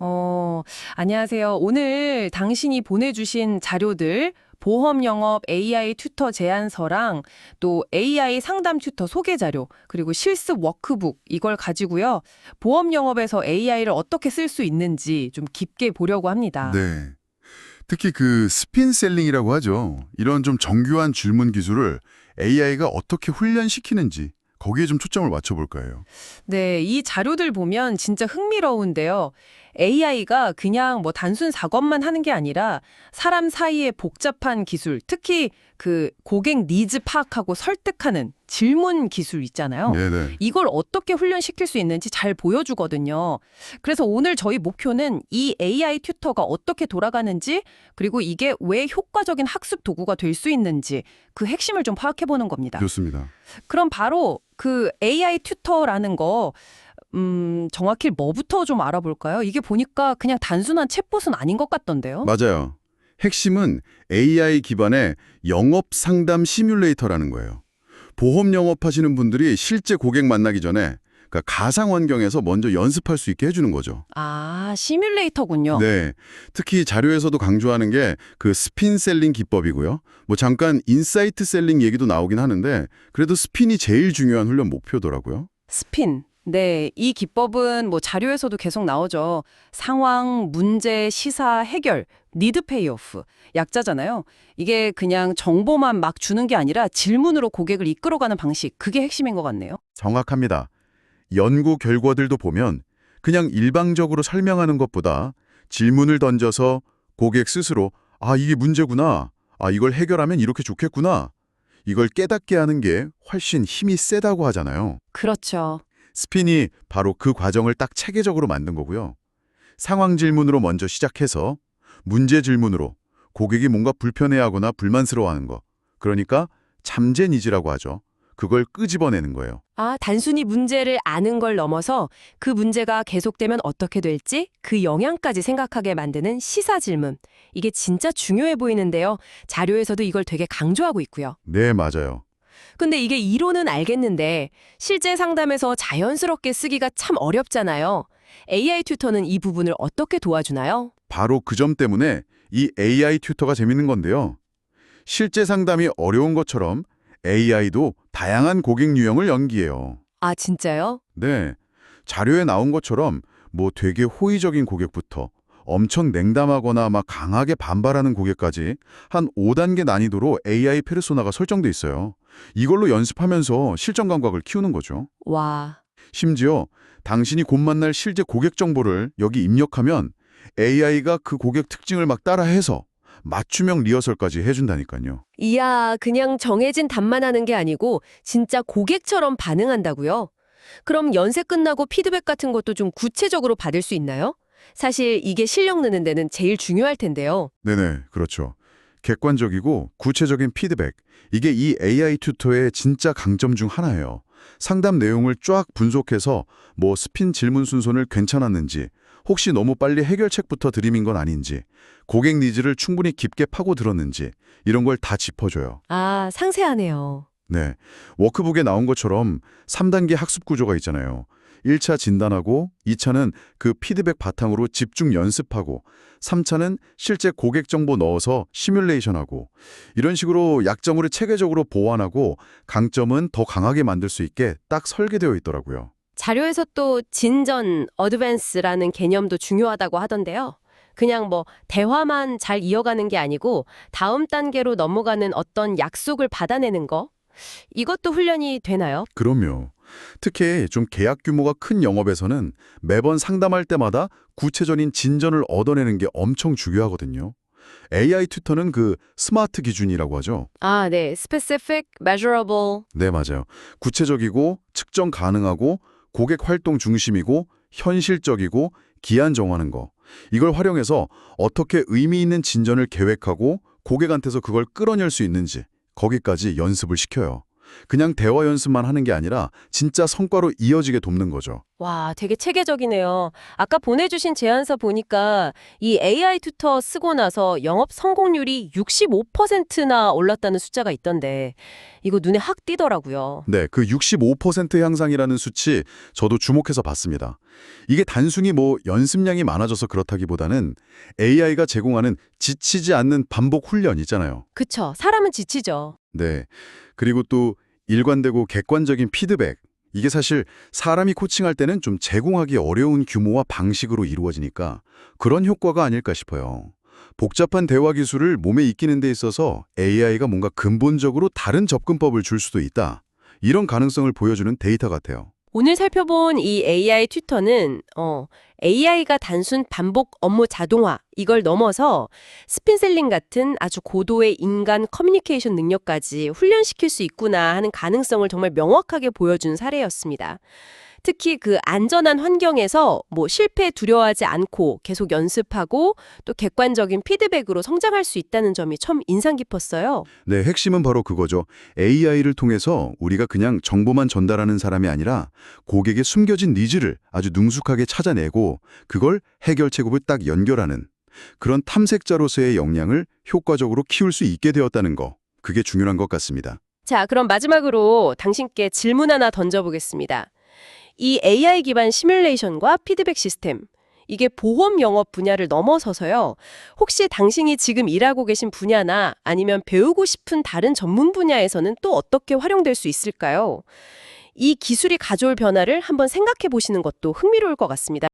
어, 안녕하세요. 오늘 당신이 보내주신 자료들, 보험 영업 AI 튜터 제안서랑 또 AI 상담 튜터 소개 자료, 그리고 실습 워크북 이걸 가지고요. 보험 영업에서 AI를 어떻게 쓸 수 있는지 좀 깊게 보려고 합니다. 네. 특히 그 스핀 셀링이라고 하죠. 이런 좀 정교한 질문 기술을 AI가 어떻게 훈련시키는지 거기에 좀 초점을 맞춰볼까 해요. 네, 이 자료들 보면 진짜 흥미로운데요. AI가 그냥 뭐 단순 작업만 하는 게 아니라 사람 사이의 복잡한 기술, 특히 그 고객 니즈 파악하고 설득하는 질문 기술 있잖아요. 네네. 이걸 어떻게 훈련시킬 수 있는지 잘 보여주거든요. 그래서 오늘 저희 목표는 이 AI 튜터가 어떻게 돌아가는지 그리고 이게 왜 효과적인 학습 도구가 될 수 있는지 그 핵심을 좀 파악해보는 겁니다. 좋습니다. 그럼 바로 그 AI 튜터라는 거 음, 정확히 뭐부터 좀 알아볼까요? 이게 보니까 그냥 단순한 챗봇은 아닌 것 같던데요. 맞아요. 핵심은 AI 기반의 영업 상담 시뮬레이터라는 거예요. 보험 영업하시는 분들이 실제 고객 만나기 전에 그러니까 가상 환경에서 먼저 연습할 수 있게 해주는 거죠. 아, 시뮬레이터군요. 네. 특히 자료에서도 강조하는 게 그 스핀 셀링 기법이고요. 뭐 잠깐 인사이트 셀링 얘기도 나오긴 하는데 그래도 스핀이 제일 중요한 훈련 목표더라고요. 스핀. 네, 이 기법은 뭐 자료에서도 계속 나오죠. 상황, 문제, 시사, 해결, 니드 페이오프. 약자잖아요. 이게 그냥 정보만 막 주는 게 아니라 질문으로 고객을 이끌어가는 방식. 그게 핵심인 것 같네요. 정확합니다. 연구 결과들도 보면 그냥 일방적으로 설명하는 것보다 질문을 던져서 고객 스스로 아, 이게 문제구나. 아, 이걸 해결하면 이렇게 좋겠구나. 이걸 깨닫게 하는 게 훨씬 힘이 세다고 하잖아요. 그렇죠. 스핀이 바로 그 과정을 딱 체계적으로 만든 거고요. 상황 질문으로 먼저 시작해서 문제 질문으로 고객이 뭔가 불편해하거나 불만스러워하는 거. 그러니까 잠재 니즈라고 하죠. 그걸 끄집어내는 거예요. 아, 단순히 문제를 아는 걸 넘어서 그 문제가 계속되면 어떻게 될지 그 영향까지 생각하게 만드는 시사 질문. 이게 진짜 중요해 보이는데요. 자료에서도 이걸 되게 강조하고 있고요. 네, 맞아요. 근데 이게 이론은 알겠는데 실제 상담에서 자연스럽게 쓰기가 참 어렵잖아요. AI 튜터는 이 부분을 어떻게 도와주나요? 바로 그 점 때문에 이 AI 튜터가 재밌는 건데요. 실제 상담이 어려운 것처럼 AI도 다양한 고객 유형을 연기해요. 아, 진짜요? 네. 자료에 나온 것처럼 뭐 되게 호의적인 고객부터 엄청 냉담하거나 막 강하게 반발하는 고객까지 한 5단계 난이도로 AI 페르소나가 설정돼 있어요. 이걸로 연습하면서 실전 감각을 키우는 거죠. 와. 심지어 당신이 곧 만날 실제 고객 정보를 여기 입력하면 AI가 그 고객 특징을 막 따라해서 맞춤형 리허설까지 해준다니까요. 이야, 그냥 정해진 답만 하는 게 아니고 진짜 고객처럼 반응한다고요? 그럼 연세 끝나고 피드백 같은 것도 좀 구체적으로 받을 수 있나요? 사실 이게 실력 느는 데는 제일 중요할 텐데요. 네네, 그렇죠. 객관적이고 구체적인 피드백. 이게 이 AI 튜터의 진짜 강점 중 하나예요. 상담 내용을 쫙 분석해서 뭐 스핀 질문 순서를 괜찮았는지, 혹시 너무 빨리 해결책부터 드림인 건 아닌지, 고객 니즈를 충분히 깊게 파고들었는지 이런 걸 다 짚어줘요. 아, 상세하네요. 네. 워크북에 나온 것처럼 3단계 학습 구조가 있잖아요. 1차 진단하고 2차는 그 피드백 바탕으로 집중 연습하고 3차는 실제 고객 정보 넣어서 시뮬레이션하고 이런 식으로 약점을 체계적으로 보완하고 강점은 더 강하게 만들 수 있게 딱 설계되어 있더라고요. 자료에서 또 진전, 어드밴스라는 개념도 중요하다고 하던데요. 그냥 뭐 대화만 잘 이어가는 게 아니고 다음 단계로 넘어가는 어떤 약속을 받아내는 거? 이것도 훈련이 되나요? 그럼요. 특히 좀 계약 규모가 큰 영업에서는 매번 상담할 때마다 구체적인 진전을 얻어내는 게 엄청 중요하거든요. AI 튜터는 그 스마트 기준이라고 하죠. 아, 네. specific, measurable. 네, 맞아요. 구체적이고 측정 가능하고 고객 활동 중심이고 현실적이고 기한 정하는 거. 이걸 활용해서 어떻게 의미 있는 진전을 계획하고 고객한테서 그걸 끌어낼 수 있는지 거기까지 연습을 시켜요. 그냥 대화 연습만 하는 게 아니라 진짜 성과로 이어지게 돕는 거죠. 와, 되게 체계적이네요. 아까 보내주신 제안서 보니까 이 AI 튜터 쓰고 나서 영업 성공률이 65%나 올랐다는 숫자가 있던데 이거 눈에 확 띄더라고요. 네, 그 65% 향상이라는 수치 저도 주목해서 봤습니다. 이게 단순히 뭐 연습량이 많아져서 그렇다기보다는 AI가 제공하는 지치지 않는 반복 훈련 있잖아요. 그쵸. 사람은 지치죠. 네. 그리고 또 일관되고 객관적인 피드백. 이게 사실 사람이 코칭할 때는 좀 제공하기 어려운 규모와 방식으로 이루어지니까 그런 효과가 아닐까 싶어요. 복잡한 대화 기술을 몸에 익히는 데 있어서 AI가 뭔가 근본적으로 다른 접근법을 줄 수도 있다. 이런 가능성을 보여주는 데이터 같아요. 오늘 살펴본 이 AI 튜터는 어, AI가 단순 반복 업무 자동화 이걸 넘어서 스핀셀링 같은 아주 고도의 인간 커뮤니케이션 능력까지 훈련시킬 수 있구나 하는 가능성을 정말 명확하게 보여준 사례였습니다. 특히 그 안전한 환경에서 뭐 실패 두려워하지 않고 계속 연습하고 또 객관적인 피드백으로 성장할 수 있다는 점이 참 인상 깊었어요. 네, 핵심은 바로 그거죠. AI를 통해서 우리가 그냥 정보만 전달하는 사람이 아니라 고객의 숨겨진 니즈를 아주 능숙하게 찾아내고 그걸 해결책으로 딱 연결하는 그런 탐색자로서의 역량을 효과적으로 키울 수 있게 되었다는 거. 그게 중요한 것 같습니다. 자, 그럼 마지막으로 당신께 질문 하나 던져보겠습니다. 이 AI 기반 시뮬레이션과 피드백 시스템, 이게 보험 영업 분야를 넘어서서요. 혹시 당신이 지금 일하고 계신 분야나 아니면 배우고 싶은 다른 전문 분야에서는 또 어떻게 활용될 수 있을까요? 이 기술이 가져올 변화를 한번 생각해 보시는 것도 흥미로울 것 같습니다.